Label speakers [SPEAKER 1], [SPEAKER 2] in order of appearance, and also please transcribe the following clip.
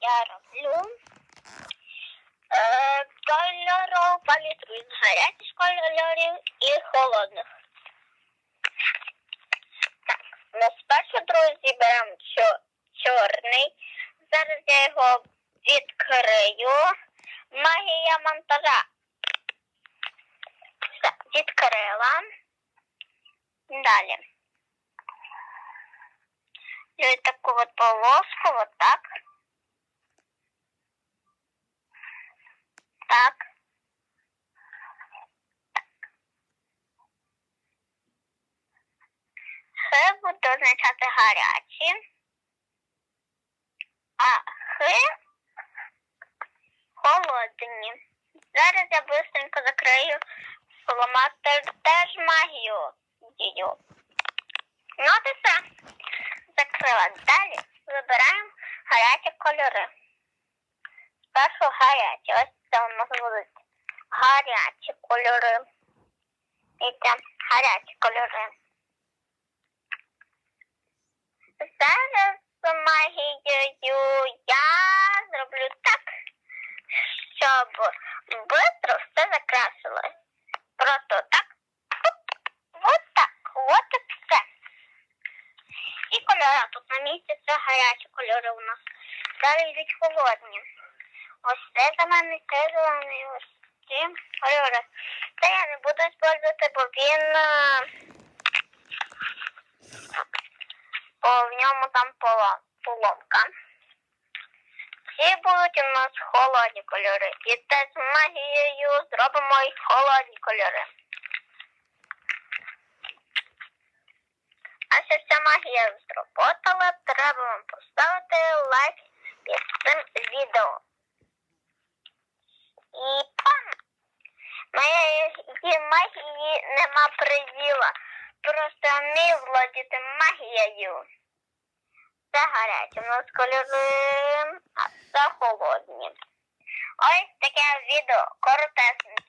[SPEAKER 1] я роблю е, кольорову палітру із гарячих кольорів і холодних. Так, ну спершу, друзі, беремо чо- чорний. Зараз я його відкрию. Магія монтажа. Все, відкрила. Далі. Взяли таку от полоску, так. Так. Означати гарячі, а Х холодні. Зараз я быстренько закрию фломастер теж магію. Ну, і все. Закрила. Далі вибираємо гарячі кольори. Спершу гарячі. Ось це у нас будуть гарячі кольори. І це гарячі кольори. Зараз з магією я зроблю так, щоб швидко все закрасилось. Просто так. Вот так. Вот і все. І кольори тут на місці це гарячі кольори у нас. Далі йдуть холодні. Ось це мене, це зелений, ось ці кольори. Це я не буду використовувати, бо він е, бо в ньому там поломка. Ці будуть у нас холодні кольори. І теж магією зробимо і холодні кольори. А щоб ця магія зроботала, треба вам поставити лайк під цим відео. І пам! Моєї магії нема приділа. Просто вмію володіти магією. Це гаряче, у з кольори, а це холодні. Ось таке відео коротесеньке.